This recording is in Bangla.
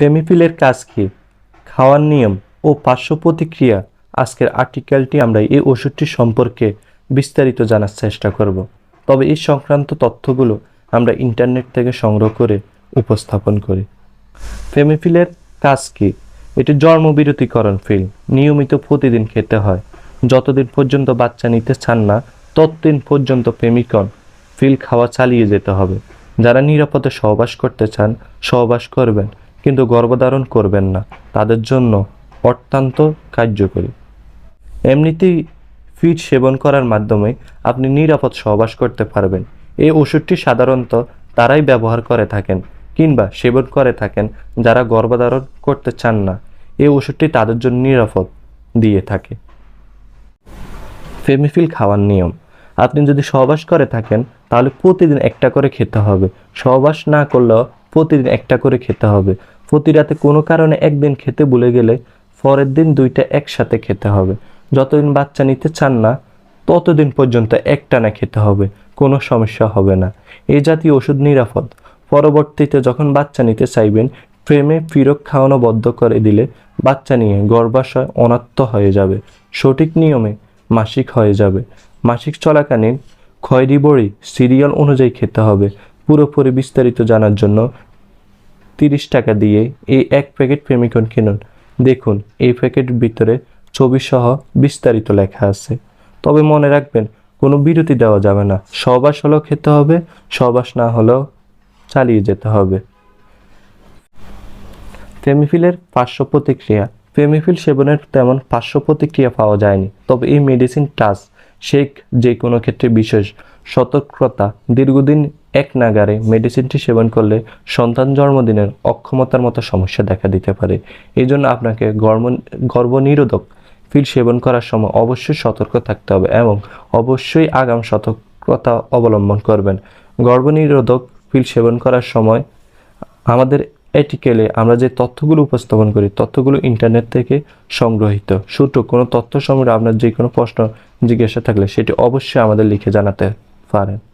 ফেমিফিলের কাজ কি? খাওয়ার নিয়ম ও পার্শ্ব প্রতিক্রিয়া আজকের আর্টিকেলটি আমরা এই ওষুধটি সম্পর্কে বিস্তারিত জানার চেষ্টা করব। তবে এই সংক্রান্ত তথ্যগুলো আমরা ইন্টারনেট থেকে সংগ্রহ করে উপস্থাপন করি। ফেমিফিলের কাজ কি? এটি জন্মবিরতিকরণ ফিল। নিয়মিত প্রতিদিন খেতে হয়। যতদিন পর্যন্ত বাচ্চা নিতে চান না, ততদিন পর্যন্ত ফেমিকন ফিল খাওয়া চালিয়ে যেতে হবে। যারা নিরাপদে সহবাস করতে চান, সহবাস করবেন। কিন্তু গর্ভধারণ করবেন না। তাদের জন্য অত্যন্ত কার্যকরী। এমনিতেই ফিড সেবন করার মাধ্যমে আপনি নিরাপদ সহবাস করতে পারবেন। এই ওষুধটি সাধারণত তারাই ব্যবহার করে থাকেন কিংবা সেবন করে থাকেন যারা গর্ভধারণ করতে চান না। এই ওষুধটি তাদের জন্য নিরাপদ দিয়ে থাকে। ফেমিফিল খাওয়ার নিয়ম। আপনি যদি সহবাস করে থাকেন, তাহলে প্রতিদিন একটা করে খেতে হবে। সহবাস না করলেও প্রতিদিন একটা করে খেতে হবে। প্রতি রাতে কোনো কারণে একদিন খেতে ভুলে গেলে পরের দিন দুইটা একসাথে খেতে হবে। যতদিন বাচ্চা নিতে চান না, ততদিন পর্যন্ত একটানা খেতে হবে, কোনো সমস্যা হবে না। এ জাতীয় ওষুধ নিরাপদ। পরবর্তীতে যখন বাচ্চা নিতে চাইবেন, প্রেমে ফিরক খাওয়ানো বদ্ধ করে দিলে বাচ্চা নিয়ে গর্ভাশয় অনাত্ম হয়ে যাবে। সঠিক নিয়মে মাসিক হয়ে যাবে। মাসিক চলাকালীন খয়রি বড়ি, সিরিয়াল অনুযায়ী খেতে হবে। পুরোপুরি বিস্তারিত জানার জন্য তিরিশ টাকা দিয়ে এই এক প্যাকেট প্রেমিকন কিনুন। দেখুন, এই প্যাকেটের ভিতরে ছবি সহ বিস্তারিত লেখা আছে। তবে মনে রাখবেন, কোনো বিরতি দেওয়া যাবে না। সহবাস হলেও খেতে হবে সহবাস না হলেও চালিয়ে যেতে হবে। ফেমিফিলের পার্শ্ব প্রতিক্রিয়া। ফেমিফিল সেবনের তেমন পার্শ্ব প্রতিক্রিয়া পাওয়া যায়নি। তবে এই মেডিসিন টাচ, শেক যে কোনো ক্ষেত্রে বিশেষ। সতর্কতা, দীর্ঘদিন এক নাগারে মেডিসিনটি সেবন করলে সন্তান জন্মদিনের অক্ষমতার মতো সমস্যা দেখা দিতে পারে। এই জন্য আপনাকে গর্ভ গর্ভনিরোধক ফিল সেবন করার সময় অবশ্যই সতর্ক থাকতে হবে এবং অবশ্যই আগাম সতর্কতা অবলম্বন করবেন। গর্ভনিরোধক ফিল সেবন করার সময় আমাদের এটিকেলে আমরা যে তথ্যগুলো উপস্থাপন করি, তথ্যগুলো ইন্টারনেট থেকে সংগ্রহীত। সুতরাং, কোনো তথ্য সম্পর্কে আপনার যে কোনো প্রশ্ন, জিজ্ঞাসা থাকলে সেটি অবশ্যই আমাদের লিখে জানাতে Fahrenheit.